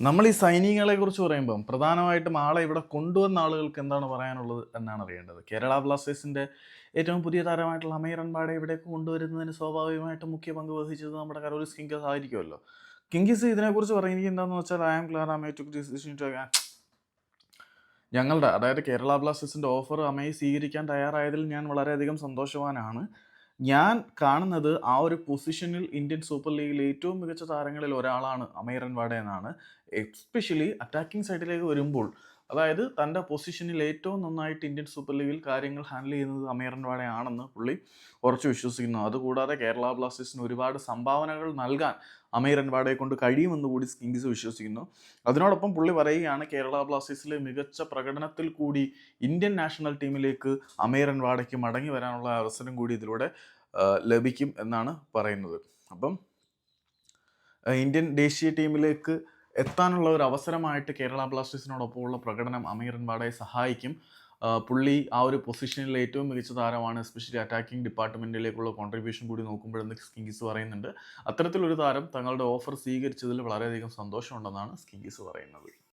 നമ്മൾ ഈ സൈനികളെ കുറിച്ച് പറയുമ്പം പ്രധാനമായിട്ടും ആളെ ഇവിടെ കൊണ്ടുവന്ന ആളുകൾക്ക് എന്താണ് പറയാനുള്ളത് എന്നാണ് അറിയേണ്ടത്? കേരള ബ്ലാസ്റ്റേഴ്സിന്റെ ഏറ്റവും പുതിയ താരമായിട്ടുള്ള അമീർ അൻപാടെ ഇവിടേക്ക് കൊണ്ടുവരുന്നതിന് സ്വാഭാവികമായിട്ടും മുഖ്യ പങ്ക് വഹിച്ചത് നമ്മുടെ കരോലിസ് കിങ്കസ് ആയിരിക്കുമല്ലോ. കിങ്കിസ് ഇതിനെക്കുറിച്ച് പറയുന്നത് എന്താണെന്ന് വെച്ചാൽ ഐ ആം ക്ലിയർ അമേ ടു ഡിസിഷൻ ടു ഞങ്ങളുടെ അതായത് കേരള ബ്ലാസ്റ്റേഴ്സിന്റെ ഓഫർ അമയെ സ്വീകരിക്കാൻ തയ്യാറായതിൽ ഞാൻ വളരെയധികം സന്തോഷവാനാണ്. ഞാൻ കാണുന്നത് ആ ഒരു പൊസിഷനിൽ ഇന്ത്യൻ സൂപ്പർ ലീഗിൽ ഏറ്റവും മികച്ച താരങ്ങളിൽ ഒരാളാണ് അമീറൻ വാഡ എന്നാണ്. എസ്പെഷ്യലി അറ്റാക്കിംഗ് സൈഡിലേക്ക് വരുമ്പോൾ അതായത് തന്റെ പൊസിഷനിൽ ഏറ്റവും നന്നായിട്ട് ഇന്ത്യൻ സൂപ്പർ ലീഗിൽ കാര്യങ്ങൾ ഹാൻഡിൽ ചെയ്യുന്നത് അമീറൻ ആണെന്ന് പുള്ളി ഉറച്ചു വിശ്വസിക്കുന്നു. അതുകൂടാതെ കേരള ബ്ലാസ്റ്റേഴ്സിന് ഒരുപാട് സംഭാവനകൾ നൽകാൻ അമീറൻ വാഡയെ കൊണ്ട് കഴിയുമെന്ന് കൂടി കിങ്സ് വിശ്വസിക്കുന്നു. അതിനോടൊപ്പം പുള്ളി പറയുകയാണ് കേരള ബ്ലാസ്റ്റേഴ്സിലെ മികച്ച പ്രകടനത്തിൽ കൂടി ഇന്ത്യൻ നാഷണൽ ടീമിലേക്ക് അമീറൻ വാഡയ്ക്ക് മടങ്ങി വരാനുള്ള അവസരം കൂടി ഇതിലൂടെ ലഭിക്കും എന്നാണ് പറയുന്നത്. അപ്പം ഇന്ത്യൻ ദേശീയ ടീമിലേക്ക് എത്താനുള്ള ഒരു അവസരമായിട്ട് കേരള ബ്ലാസ്റ്റേഴ്സിനോടൊപ്പമുള്ള പ്രകടനം അമീർ വാഡയെ സഹായിക്കും. പുള്ളി ആ ഒരു പൊസിഷനിൽ ഏറ്റവും മികച്ച താരമാണ് എസ്പെഷ്യലി അറ്റാക്കിംഗ് ഡിപ്പാർട്ട്മെന്റിലേക്കുള്ള കോൺട്രിബ്യൂഷൻ കൂടി നോക്കുമ്പോഴെന്ന് സ്കിങ്കിസ് പറയുന്നുണ്ട്. അത്തരത്തിലൊരു താരം തങ്ങളുടെ ഓഫർ സ്വീകരിച്ചതിൽ വളരെയധികം സന്തോഷമുണ്ടെന്നാണ് സ്കിങ്കിസ് പറയുന്നത്.